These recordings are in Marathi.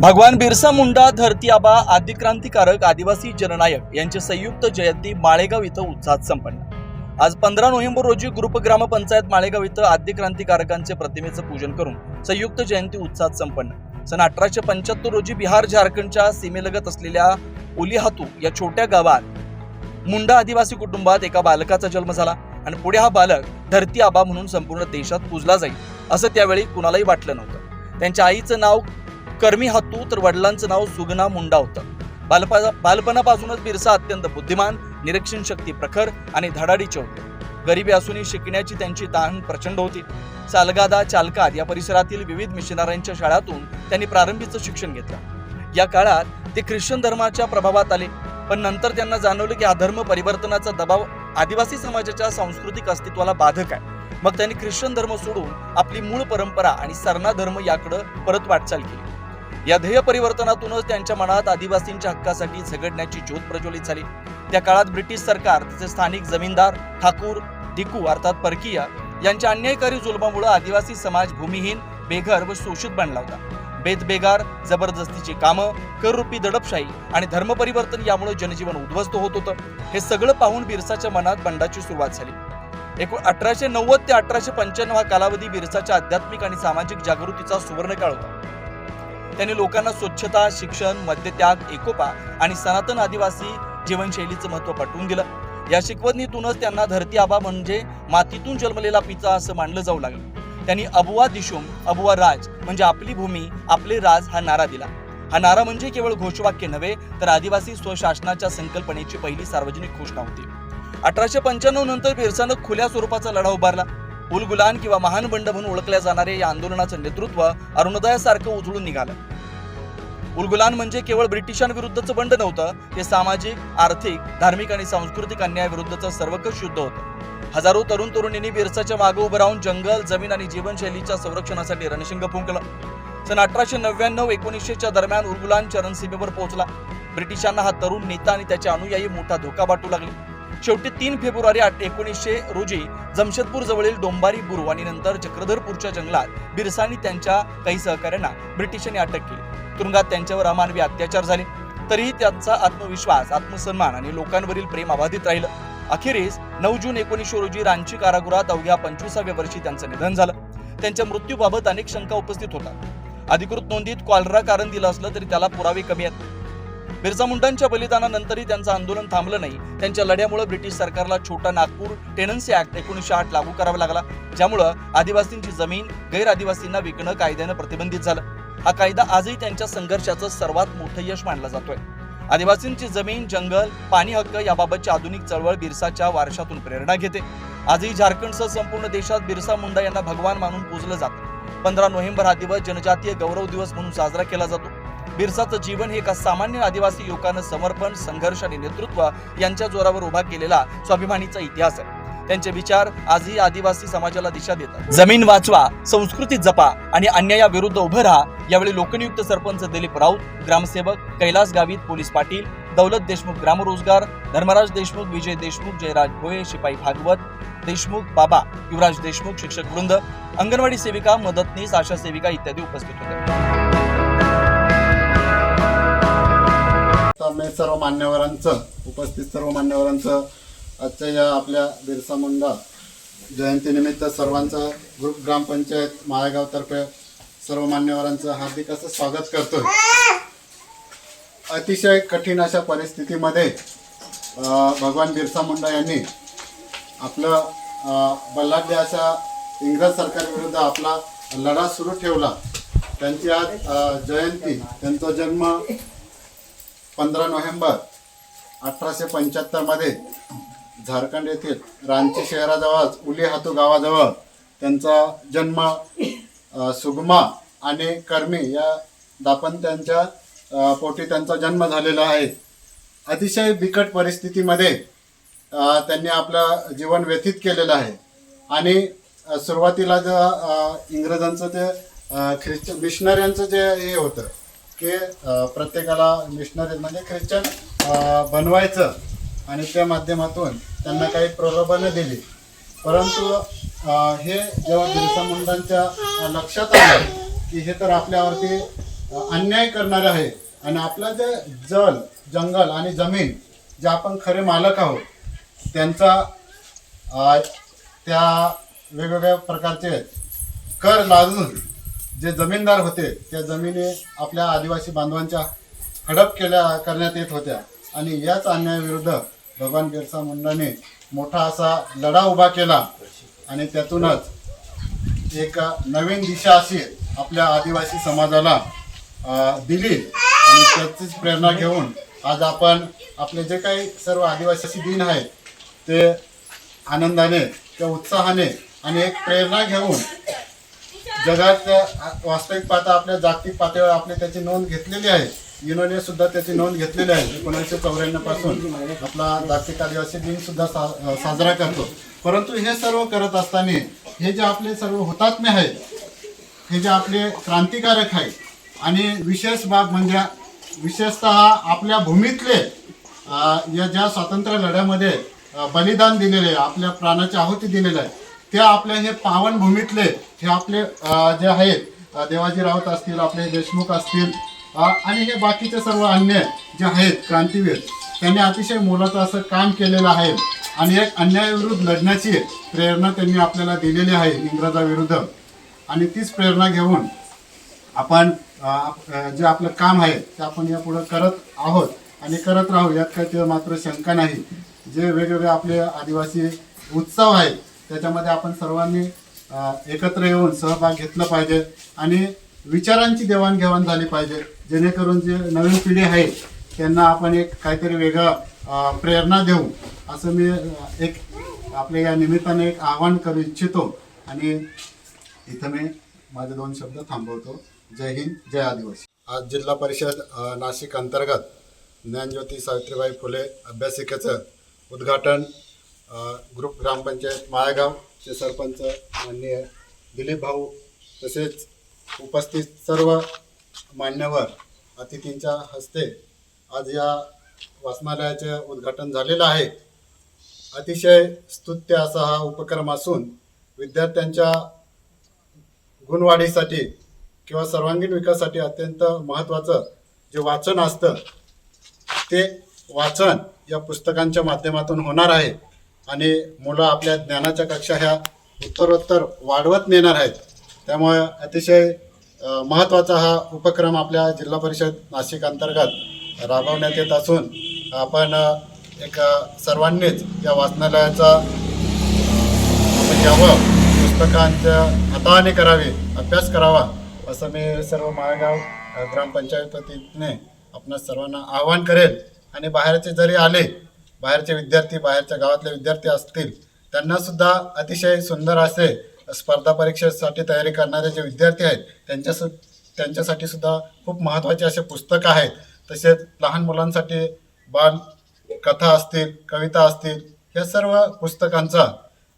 भगवान बिरसा मुंडा धरती आबा आदिक्रांतिकारक आदिवासी जननायक यांची संयुक्त जयंती माळेगाव इथं उत्साहात संपन्न. आज पंधरा नोव्हेंबर रोजी ग्रुप ग्रामपंचायत माळेगाव इथं आदिक्रांतिकारकांचे प्रतिमेचं पूजन करून संयुक्त जयंती उत्साहात संपन्न. सन अठराशे पंच्याहत्तर रोजी बिहार झारखंडच्या सीमेलगत असलेल्या उलिहातू या छोट्या गावात मुंडा आदिवासी कुटुंबात एका बालकाचा जन्म झाला आणि पुढे हा बालक धरती आबा म्हणून संपूर्ण देशात पूजला जाईल असं त्यावेळी कुणालाही वाटलं नव्हतं. त्यांच्या आईचं नाव कर्मी हातू तर वडिलांचं नाव सुगना मुंडा होतं. बालपा बालपणापासूनच बिरसा अत्यंत बुद्धिमान निरीक्षण शक्ती प्रखर आणि धडाडीचे होते. गरिबी असूनही शिकण्याची त्यांची ताण प्रचंड होती. सालगादा चालकात या परिसरातील विविध मिशनऱ्यांच्या शाळातून त्यांनी प्रारंभीचं शिक्षण घेतलं. या काळात ते ख्रिश्चन धर्माच्या प्रभावात आले. पण नंतर त्यांना जाणवलं की अधर्म परिवर्तनाचा दबाव आदिवासी समाजाच्या सांस्कृतिक अस्तित्वाला बाधक आहे. मग त्यांनी ख्रिश्चन धर्म सोडून आपली मूळ परंपरा आणि सरना धर्म याकडं परत वाटचाल केली. या ध्येय परिवर्तनातूनच त्यांच्या मनात आदिवासींच्या हक्कासाठी झगडण्याची ज्योत प्रज्वलित झाली. त्या काळात ब्रिटिश सरकार तसेच स्थानिक जमीनदार ठाकूर टिकू अर्थात परकीया यांच्या अन्यायकारी जुलमामुळे आदिवासी समाज भूमिहीन बेघर व शोषित बनला होता. बेदबेगार जबरदस्तीची कामं कररूपी दडपशाही आणि धर्मपरिवर्तन यामुळे जनजीवन उद्ध्वस्त होत होतं. हे सगळं पाहून बिरसाच्या मनात बंडाची सुरुवात झाली. एकूण अठराशे नव्वद ते अठराशे पंच्याण्णव हा कालावधी बिरसाच्या आध्यात्मिक आणि सामाजिक जागृतीचा सुवर्ण काळ होता. त्यांनी लोकांना स्वच्छता शिक्षण मद्यत्याग एकोपा आणि सनातन आदिवासी जीवनशैलीचं महत्त्व पटवून दिलं. या शिकवणीतूनच त्यांना धरती आबा म्हणजे मातीतून जन्मलेला पिता असं मानलं जाऊ लागलं. त्यांनी अबुवा दिशुम अबुवा राज म्हणजे आपली भूमी आपले राज हा नारा दिला. हा नारा म्हणजे केवळ घोषवाक्य नव्हे तर आदिवासी स्वशासनाच्या संकल्पनेची पहिली सार्वजनिक घोषणा होती. अठराशे पंच्याण्णव नंतर बिरसानं खुल्या स्वरूपाचा लढा उभारला. उलगुलान किंवा महान बंड म्हणून ओळखल्या जाणाऱ्या या आंदोलनाचं नेतृत्व अरुणोदयासारखं उजळून निघालं. उलगुलान म्हणजे केवळ ब्रिटिशांविरुद्धचं बंड नव्हतं ते सामाजिक आर्थिक धार्मिक आणि सांस्कृतिक अन्यायाविरुद्धचं सर्वकष युद्ध होतं. हजारो तरुण तरुणींनी बिरसाच्या मागे उभं राहून जंगल जमीन आणि जीवनशैलीच्या संरक्षणासाठी रणशिंग फुंकलं. सन अठराशे नव्याण्णव एकोणीसशेच्या दरम्यान उलगुलान चरणसीमेवर पोहोचला. ब्रिटिशांना हा तरुण नेता आणि त्याचे अनुयायी मोठा धोका वाटू लागले. शेवटी तीन फेब्रुवारी एकोणीसशे रोजी जमशेदपूर जवळील डोंबारी बुरू नंतर चक्रधरपूरच्या जंगलात बिरसानी त्यांच्या काही सहकाऱ्यांना ब्रिटिशांनी अटक केली. तुरुंगात त्यांच्यावर अमानवी अत्याचार झाले. तरीही त्यांचा आत्मविश्वास आत्मसन्मान आणि लोकांवरील प्रेम अबाधित राहिलं. अखेरीस नऊ जून एकोणीसशे रोजी रांची कारागृहात अवघ्या पंचवीसाव्या वर्षी त्यांचं निधन झालं. त्यांच्या मृत्यूबाबत अनेक शंका उपस्थित होतात. अधिकृत नोंदीत कॉलरा कारण दिलं असलं तरी त्याला पुरावे कमी आहेत. बिरसा मुंडांच्या बलिदानानंतरही त्यांचं आंदोलन थांबलं नाही. त्यांच्या लढ्यामुळे ब्रिटिश सरकारला छोटा नागपूर टेनन्सी ऍक्ट एकोणीसशे आठ लागू करावा लागला. ज्यामुळं आदिवासींची जमीन गैर आदिवासींना विकणं कायद्यानं प्रतिबंधित झालं. हा कायदा आजही त्यांच्या संघर्षाचं सर्वात मोठं यश मानला जातोय. आदिवासींची जमीन जंगल पाणी हक्क याबाबतची आधुनिक चळवळ बिरसाच्या वारशातून प्रेरणा घेते. आजही झारखंडसह संपूर्ण देशात बिरसा मुंडा यांना भगवान मानून पूजलं जातं. पंधरा नोव्हेंबर हा दिवस जनजातीय गौरव दिवस म्हणून साजरा केला जातो. बिरसाचं जीवन हे एका सामान्य आदिवासी युवकानं समर्पण संघर्ष आणि नेतृत्व यांच्या जोरावर उभा केलेला स्वाभिमानीचा इतिहास आहे. त्यांचे विचार आजही आदिवासी समाजाला दिशा देतात. जमीन वाचवा संस्कृती जपा आणि अन्यायाविरुद्ध उभं राहा यावेळी लोकनियुक्त सरपंच दिलीप राऊत ग्रामसेवक कैलास गावित पोलीस पाटील दौलत देशमुख ग्रामरोजगार धर्मराज देशमुख विजय देशमुख जयराज भोये शिपाई भागवत देशमुख बाबा युवराज देशमुख शिक्षक वृंद अंगणवाडी सेविका मदतनीस आशा सेविका इत्यादी उपस्थित होते. मी सर्व मान्यवरांचं उपस्थित सर्व मान्यवरांचं आजच्या या आपल्या बिरसा मुंडा जयंतीनिमित्त सर्वांचं ग्रुप ग्रामपंचायत माळेगावतर्फे सर्व मान्यवरांचं हार्दिक असं स्वागत करतोय. अतिशय कठीण अशा परिस्थितीमध्ये अं, भगवान बिरसा मुंडा यांनी आपलं अं, अशा इंग्रज सरकारविरुद्ध आपला लढा सुरू ठेवला. त्यांची आज जयंती त्यांचा जन्म पंधरा नोव्हेंबर अठराशे पंच्याहत्तरमध्ये झारखंड येथील रांची शहराजवळच उली हातू गावाजवळ त्यांचा जन्म सुगमा आणि कर्मी या दापंत्यांच्या पोटी त्यांचा जन्म झालेला आहे. अतिशय बिकट परिस्थितीमध्ये त्यांनी आपलं जीवन व्यतीत केलेलं आहे. आणि सुरुवातीला जे इंग्रजांचं ते ख्रिश्च मिशनऱ्यांचं जे हे होतं की प्रत्येकाला मिशनरी म्हणजे ख्रिश्चन बनवायचं. आणि त्या माध्यमातून त्यांना काही प्रलोभनं दिली. परंतु हे जेव्हा बिरसा मुंडांच्या लक्षात आलं की हे तर आपल्यावरती अन्याय करणार आहे आणि आपलं जे जल जंगल आणि जमीन जे आपण खरे मालक आहोत त्यांचा त्या वेगवेगळ्या प्रकारचे कर लादून जे जमीनदार होते त्या जमिनी आपल्या आदिवासी बांधवांच्या हडप केल्या करण्यात येत होत्या. आणि याच अन्यायाविरुद्ध भगवान बिरसा मुंडाने मोठा असा लढा उभा केला. आणि त्यातूनच एक नवीन दिशा अशी आपल्या आदिवासी समाजाला दिली. आणि त्याचीच प्रेरणा घेऊन आज आपण आपले जे काही सर्व आदिवासी दिन आहेत ते आनंदाने त्या उत्साहाने आणि एक प्रेरणा घेऊन जगात वास्तविक पाहता आपल्या जागतिक पातळीवर आपली त्याची नोंद घेतलेली आहे. युनोने सुद्धा त्याची नोंद घेतलेली आहे. एकोणीसशे चौऱ्याण्णवपासून आपला जागतिक आदिवासी दिन सुद्धा सा साजरा करतो. परंतु हे सर्व करत असताना हे जे आपले सर्व हुतात्मे आहेत हे जे आपले क्रांतिकारक आहे आणि विशेष बाब म्हणजे विशेषतः आपल्या भूमीतले या ज्या स्वातंत्र्य लढ्यामध्ये बलिदान दिलेले आहे, आपल्या प्राणाची आहुती दिलेली आहे त्या आपल्या हे पावन भूमीतले हे आपले जे आहेत देवाजी राऊत असतील आपले देशमुख असतील आणि हे बाकीचे सर्व अन्य जे आहेत क्रांतीवीर त्यांनी अतिशय मोलाचं असं काम केलेलं आहे. आणि एक अन्यायाविरुद्ध लढण्याची प्रेरणा त्यांनी आपल्याला दिलेली आहे इंग्रजाविरुद्ध आणि तीच प्रेरणा घेऊन आपण जे आपलं काम आहे ते आपण यापुढे करत आहोत. आणि करत राहू यात काही ते मात्र शंका नाही. जे वेगवेगळे आपले आदिवासी उत्सव आहेत त्याच्यामध्ये आपण सर्वांनी एकत्र येऊन सहभाग घेतला पाहिजे आणि विचारांची देवाणघेवाण झाली पाहिजे. जेणेकरून जे नवीन पिढी आहे त्यांना आपण एक काहीतरी वेगळं प्रेरणा देऊ. असं मी एक आपल्या या निमित्ताने एक आवाहन करू इच्छितो. आणि इथं मी माझे दोन शब्द थांबवतो. जय हिंद जय आदिवासी. आज जिल्हा परिषद नाशिक अंतर्गत ज्ञानज्योती सावित्रीबाई फुले अभ्यासिकेचं उद्घाटन ग्रुप ग्रामपंचायत माळेगावचे सरपंच माननीय दिलीप भाऊ तसेच उपस्थित सर्व मान्यवर अतिथींच्या हस्ते आज या वाचनालयाचे उद्घाटन झालेलं आहे. अतिशय स्तुत्य असा हा उपक्रम असून विद्यार्थ्यांच्या गुणवाढीसाठी किंवा सर्वांगीण विकासासाठी अत्यंत महत्त्वाचं जे वाचन असतं ते वाचन या पुस्तकांच्या माध्यमातून होणार आहे. आणि मुलं आपल्या ज्ञानाच्या कक्षा ह्या उत्तरोत्तर वाढवत नेणार आहेत. त्यामुळे अतिशय महत्त्वाचा हा उपक्रम आपल्या जिल्हा परिषद नाशिक अंतर्गत राबवण्यात येत असून आपण एक सर्वांनीच या वाचनालयाचा घ्यावं पुस्तकांच्या हाताने करावी अभ्यास करावा असं मी सर्व माळगाव ग्रामपंचायत प्रतिने आपण सर्वांना आवाहन करेल. आणि बाहेरचे जरी आले बाहेरचे विद्यार्थी बाहेरच्या गावातले विद्यार्थी असतील त्यांना सुद्धा अतिशय सुंदर असे स्पर्धा परीक्षेसाठी तयारी करणारे जे विद्यार्थी आहेत त्यांच्या सु त्यांच्यासाठी सुद्धा खूप महत्त्वाचे असे पुस्तकं आहेत. तसेच लहान मुलांसाठी बाल कथा असतील कविता असतील या सर्व पुस्तकांचा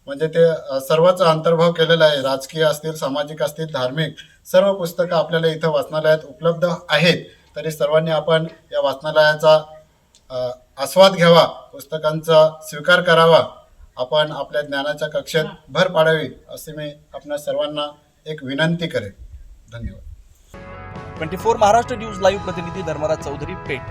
म्हणजे ते सर्वच अंतर्भाव केलेला आहे. राजकीय असतील सामाजिक असतील धार्मिक सर्व पुस्तकं आपल्याला इथं वाचनालयात उपलब्ध आहेत. तरी सर्वांनी आपण या वाचनालयाचा आस्वाद घ्यावा पुस्तकांचा स्वीकार करावा. आपण आपल्या ज्ञानाच्या कक्षेत भर पाडावी असे मी आपल्या सर्वांना एक विनंती करेन. धन्यवाद. Twenty four Maharashtra news live प्रतिनिधी धर्मराज चौधरी पेठ.